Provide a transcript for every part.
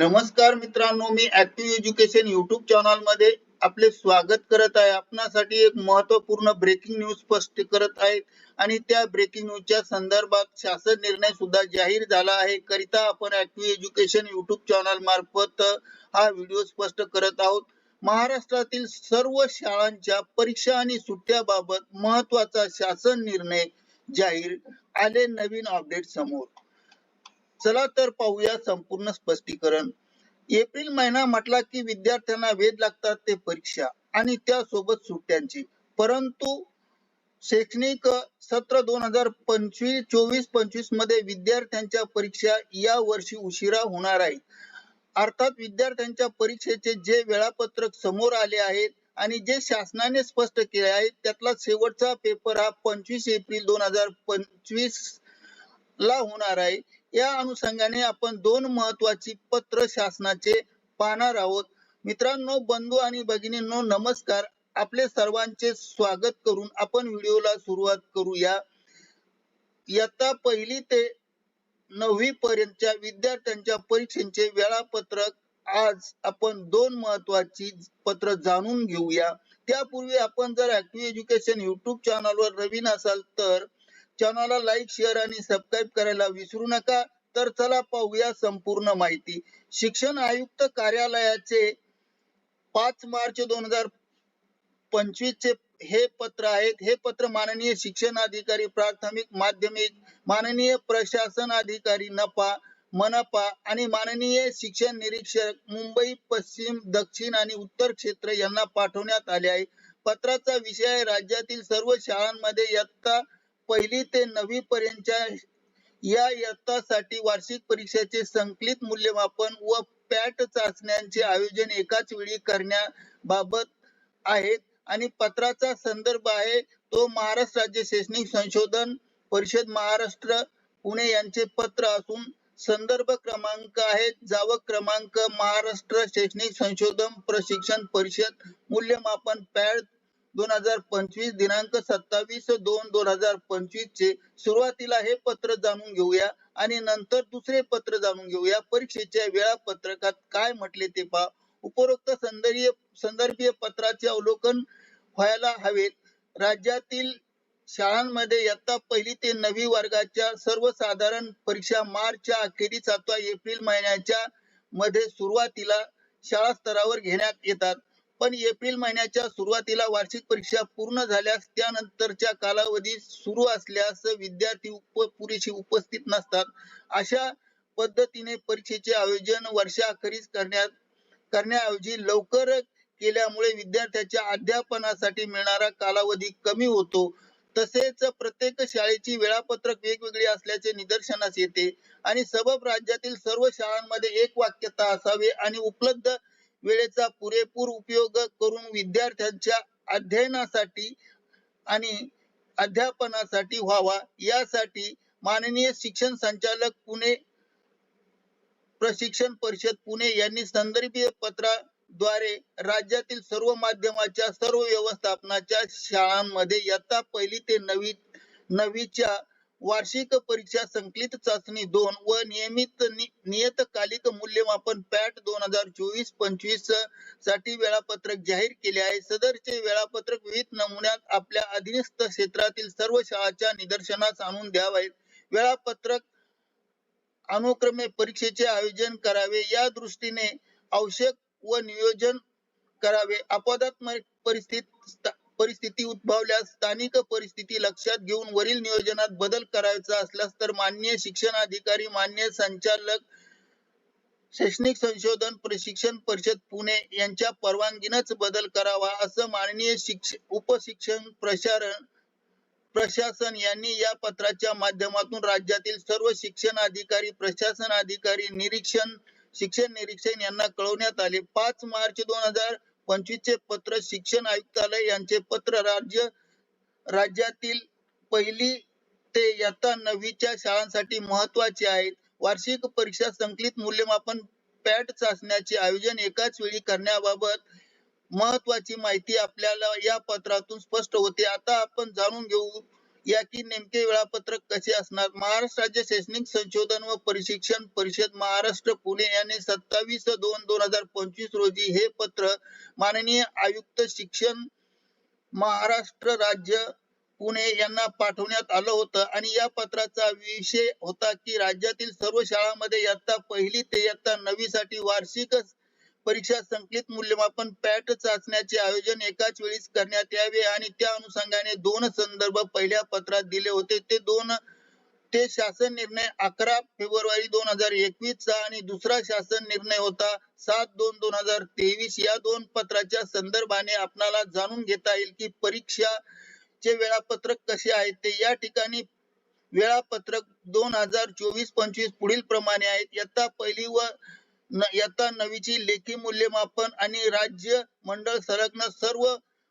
नमस्कार मित्रांनो मी ऍक्टिव्ह एज्युकेशन युट्यूब चॅनलमध्ये आपले स्वागत करत आहे. आपणासाठी एक महत्त्वपूर्ण ब्रेकिंग न्यूज स्पष्ट करत आहे आणि त्या ब्रेकिंग न्यूजच्या संदर्भात शासन निर्णय सुद्धा जाहीर झाला आहे. करिता आपण ऍक्टिव्ह एज्युकेशन युट्यूब चॅनल मार्फत हा व्हिडिओ स्पष्ट करत आहोत. महाराष्ट्रातील सर्व शाळांच्या परीक्षा आणि सुट्ट्याबाबत महत्त्वाचा शासन निर्णय जाहीर आले नवीन अपडेट समोर. चला तर पाहूया संपूर्ण स्पष्टीकरण. एप्रिल महिना म्हटला की विद्यार्थ्यांना वेध लागतात ते परीक्षा आणि त्यासोबत सुट्ट्यांची. परंतु शैक्षणिक सत्र दोन हजार पंचवीस चोवीस पंचवीसमध्ये विद्यार्थ्यांच्या परीक्षा या वर्षी उशिरा होणार आहेत. अर्थात विद्यार्थ्यांच्या परीक्षेचे जे वेळापत्रक समोर आले आहेत आणि जे शासनाने स्पष्ट केले आहे त्यातला शेवटचा पेपर हा पंचवीस एप्रिल दोन हजार पंचवीस ला होणार आहे. या अनुषंगाने आपण दोन महत्वाची पत्र शासनाचे पाहणार आहोत. मित्रांनो बंधू आणि भगिनींनो नमस्कार. आपले सर्वांचे स्वागत करून आपण व्हिडिओला सुरुवात करूया. इयत्ता पहिली ते नववी पर्यंतच्या विद्यार्थ्यांच्या परीक्षेचे वेळापत्रक आज आपण दोन महत्वाची पत्र जाणून घेऊया. त्यापूर्वी आपण जर ऍक्टिव्ह एज्युकेशन युट्यूब चॅनलवर नवीन असाल तर चॅनलला लाईक शेअर आणि सबस्क्राईब करायला विसरू नका. तर चला पाहूया संपूर्ण माहिती. शिक्षण आयुक्त कार्यालयाचे पाच मार्च दोन हजार पंचवीस चे हे पत्र आहेत. हे पत्र माननीय शिक्षण अधिकारी प्राथमिक माध्यमिक माननीय प्रशासन अधिकारी नपा मनपा आणि माननीय शिक्षण निरीक्षक मुंबई पश्चिम दक्षिण आणि उत्तर क्षेत्र यांना पाठवण्यात आले आहे. पत्राचा विषय राज्यातील सर्व शाळांमध्ये इयत्ता पहिली ते नववी पर्यंतच्या या इयत्तासाठी वार्षिक परीक्षेचे संकलित मूल्यमापन व पॅट चाचण्यांचे आयोजन एकाच वेळी करण्याबाबत आहेत आणि पत्राचा संदर्भ आहे. तो महाराष्ट्र राज्य शैक्षणिक संशोधन परिषद महाराष्ट्र पुणे यांचे पत्र असून संदर्भ क्रमांक आहे. जावक क्रमांक महाराष्ट्र शैक्षणिक संशोधन प्रशिक्षण परिषद मूल्यमापन पॅड दोन हजार पंचवीस दिनांक सत्तावीस दोन दोन हजार पंचवीस चे सुरुवातीला हे पत्र जाणून घेऊया आणि नंतर दुसरे पत्र जाणून घेऊया. परीक्षेच्या वेळापत्रकात काय म्हटले ते पहा. उपरोक्त संदर्भीय संदर्भीय पत्राचे अवलोकन व्हायला हवेत राज्यातील शाळांमध्ये इयत्ता पहिली ते नवी वर्गाच्या सर्वसाधारण परीक्षा मार्चच्या अखेरीस अथवा एप्रिल महिन्याच्या मध्ये सुरुवातीला शाळा स्तरावर घेण्यात येतात. पण एप्रिल महिन्याच्या सुरुवातीला वार्षिक परीक्षा पूर्ण झाल्यास त्यानंतरच्या कालावधी सुरू असल्यास विद्यार्थी उप पुरेशी उपस्थित नसतात. अशा पद्धतीने परीक्षेचे आयोजन वर्षाअखेरीस करण्यात करण्याऐवजी लवकर केल्यामुळे विद्यार्थ्याच्या अध्यापनासाठी मिळणारा कालावधी कमी होतो. तसेच प्रत्येक शाळेची वेळापत्रक वेगवेगळी असल्याचे निदर्शनास येते आणि सबब राज्यातील सर्व शाळांमध्ये एक वाक्यता असावी आणि उपलब्ध वेळेचा पुरेपूर उपयोग करून विद्यार्थ्यांच्या अध्ययनासाठी आणि अध्यापनासाठी व्हावा. यासाठी माननीय शिक्षण संचालक पुणे प्रशिक्षण परिषद पुणे यांनी संदर्भीय पत्राद्वारे राज्यातील सर्व माध्यमाच्या सर्व व्यवस्थापनाच्या शाळांमध्ये इयत्ता पहिली ते नवी नवीच्या वार्षिक परीक्षा संकलित चाचणी दोन व नियमित नियतकालिक मूल्यमापन पॅट दोन हजार चोवीस पंचवीससाठी वेळापत्रक जाहीर केले आहे. सदरचे वेळापत्रक विविध नमुन्यात आपल्या अधीनस्थ क्षेत्रातील सर्व शाळाच्या निदर्शनास आणून द्यावे. वेळापत्रक अनुक्रमे परीक्षेचे आयोजन करावे. या दृष्टीने आवश्यक व नियोजन करावे. अपवादात्मक परिस्थितीत परिस्थिती उद्भवल्यास स्थानिक परिस्थिती लक्षात घेऊन वरील नियोजनात बदल करायचा असल्यास तर मान्य शिक्षण अधिकारी मान्य संचालक शैक्षणिक संशोधन प्रशिक्षण परिषद पुणे यांच्या परवानगीनच बदल करावा असं माननीय शिक्षण उपशिक्षण प्रसारण प्रशासन यांनी या पत्राच्या माध्यमातून राज्यातील सर्व शिक्षण अधिकारी प्रशासन अधिकारी निरीक्षण शिक्षण निरीक्षण यांना कळवण्यात आले. पाच मार्च दोन हजार पंचवीस चे पत्र शिक्षण आयुक्तालय यांचे पत्र राज्य राज्यातील पहिली ते इयत्ता नववीच्या शाळांसाठी महत्त्वाचे आहेत. वार्षिक परीक्षा संकलित मूल्यमापन पॅट चाचण्याचे आयोजन एकाच वेळी करण्याबाबत महत्वाची माहिती आपल्याला या पत्रातून स्पष्ट होते. आता आपण जाणून घेऊ या की नेमके वेळापत्रक कसे असणार? महाराष्ट्र राज्य शैक्षणिक संशोधन व प्रशिक्षण परिषद महाराष्ट्र पुणे यांनी सत्तावीस दोन दोन हजार पंचवीस रोजी हे पत्र माननीय आयुक्त शिक्षण महाराष्ट्र राज्य पुणे यांना पाठवण्यात आलं होतं. आणि या पत्राचा विषय होता की राज्यातील सर्व शाळांमध्ये इयत्ता पहिली ते इयत्ता नववी साठी वार्षिक परीक्षा संकलित मूल्यमापन पॅट चाचण्याचे आयोजन एकाच वेळी करण्यात यावे आणि त्या अनुषंगाने दोन संदर्भ पहिल्या पत्रात दिले होते. ते दोन ते शासन निर्णय अकरा फेब्रुवारी दोन हजार एकवीस चा आणि दुसरा शासन निर्णय होता सात दोन दोन हजार तेवीस. या दोन पत्राच्या संदर्भाने आपणाला जाणून घेता येईल की परीक्षा चे वेळापत्रक कसे आहे. ते या ठिकाणी वेळापत्रक दोन हजार चोवीस पंचवीस पुढील प्रमाणे आहेत. इयत्ता पहिली व इयत्ता नवीची लेखी मूल्यमापन आणि राज्य मंडळ संलग्न सर्व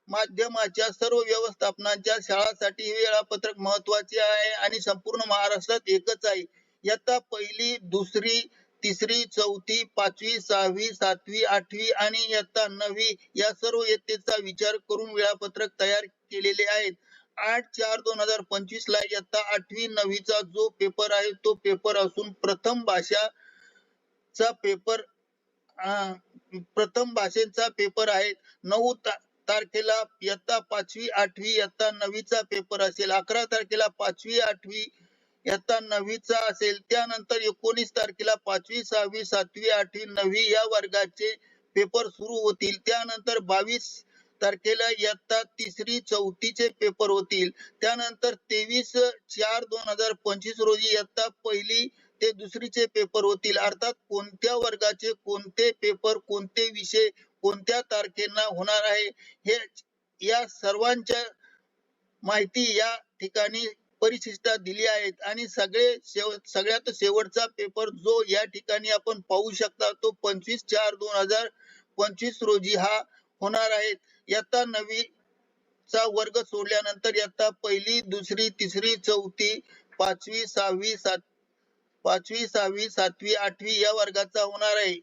माध्यमाच्या सर्व व्यवस्थापनाच्या शाळांसाठी हे वेळापत्रक महत्त्वाचे आहे आणि संपूर्ण महाराष्ट्रात एकच आहे. इयत्ता पहिली दुसरी तिसरी चौथी पाचवी सहावी सातवी आठवी आणि इयत्ता नववी या सर्व इयत्तेचा विचार करून वेळापत्रक तयार केलेले आहेत. आठ चार दोन हजार पंचवीस ला इयत्ता आठवी नववीचा जो पेपर आहे तो पेपर असून प्रथम भाषा चा पेपर प्रथम भाषेचा पेपर आहे. नऊ तारखेला इयत्ता पाचवी आठवी इयत्ता नववीचा पेपर असेल. अकरा तारखेला पाचवी आठवी इयत्ता नववीचा असेल. त्यानंतर एकोणीस तारखेला पाचवी सहावी सातवी आठवी नववी या वर्गाचे पेपर सुरू होतील. त्यानंतर बावीस तारखेला इयत्ता तिसरी चौथीचे पेपर होतील. त्यानंतर तेवीस चार दोन हजार पंचवीस रोजी इयत्ता पहिली ते दुसरीचे पेपर होतील. अर्थात कोणत्या वर्गाचे कोणते पेपर कोणते विषय कोणत्या तारखेला होणार आहे हे या सर्वांच्या माहिती या ठिकाणी परिशिष्टा दिली आहेत. आणि सगळे शेव सगळ्यात शेवटचा पेपर जो या ठिकाणी आपण पाहू शकता तो पंचवीस चार दोन हजार पंचवीस रोजी हा होणार आहे. इयत्ता नवी चा वर्ग सोडल्यानंतर इयत्ता पहिली दुसरी तिसरी चौथी पाचवी सहावी सात पाचवी सहावी सातवी आठवी या वर्गाचा होणार आहे.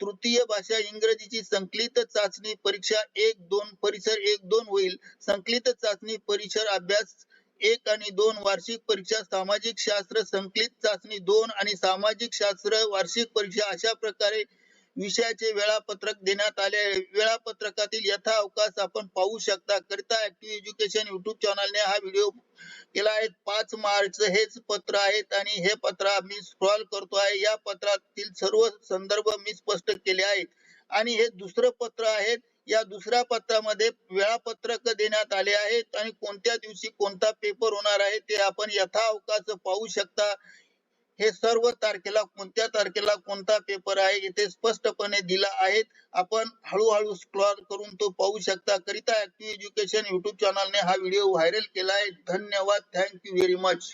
तृतीय भाषा इंग्रजीची संकलित चाचणी परीक्षा एक दोन परिसर एक दोन होईल. संकलित चाचणी परिसर अभ्यास एक आणि दोन वार्षिक परीक्षा सामाजिक शास्त्र संकलित चाचणी दोन आणि सामाजिक शास्त्र वार्षिक परीक्षा अशा प्रकारे विषयाचे वेळापत्रक देण्यात आले वेळापत्रकातील यथा अवकाश आपण पाहू शकता. करिता ऍक्टिव्ह एज्युकेशन युट्यूब चॅनलने हा व्हिडिओ केला आहे. पाच मार्च हेच पत्र आहेत आणि हे पत्र मी स्क्रॉल करतो आहे. या पत्रातील सर्व संदर्भ मी स्पष्ट केले आहेत. आणि हे दुसरं पत्र आहे. या दुसऱ्या पत्रामध्ये वेळापत्रक देण्यात आले आहेत. आणि कोणत्या दिवशी कोणता पेपर होणार आहे ते आपण यथा अवकाश पाहू शकता. हे सर्व तारखेला कोणत्या तारखेला कोणता पेपर आहे इथे स्पष्टपणे दिला आहेत. आपण हळूहळू स्क्रॉल करून तो पाहू शकता. करिता ऍक्टिव्ह एज्युकेशन युट्यूब चॅनलने हा व्हिडिओ व्हायरल केला आहे. धन्यवाद. Thank you very much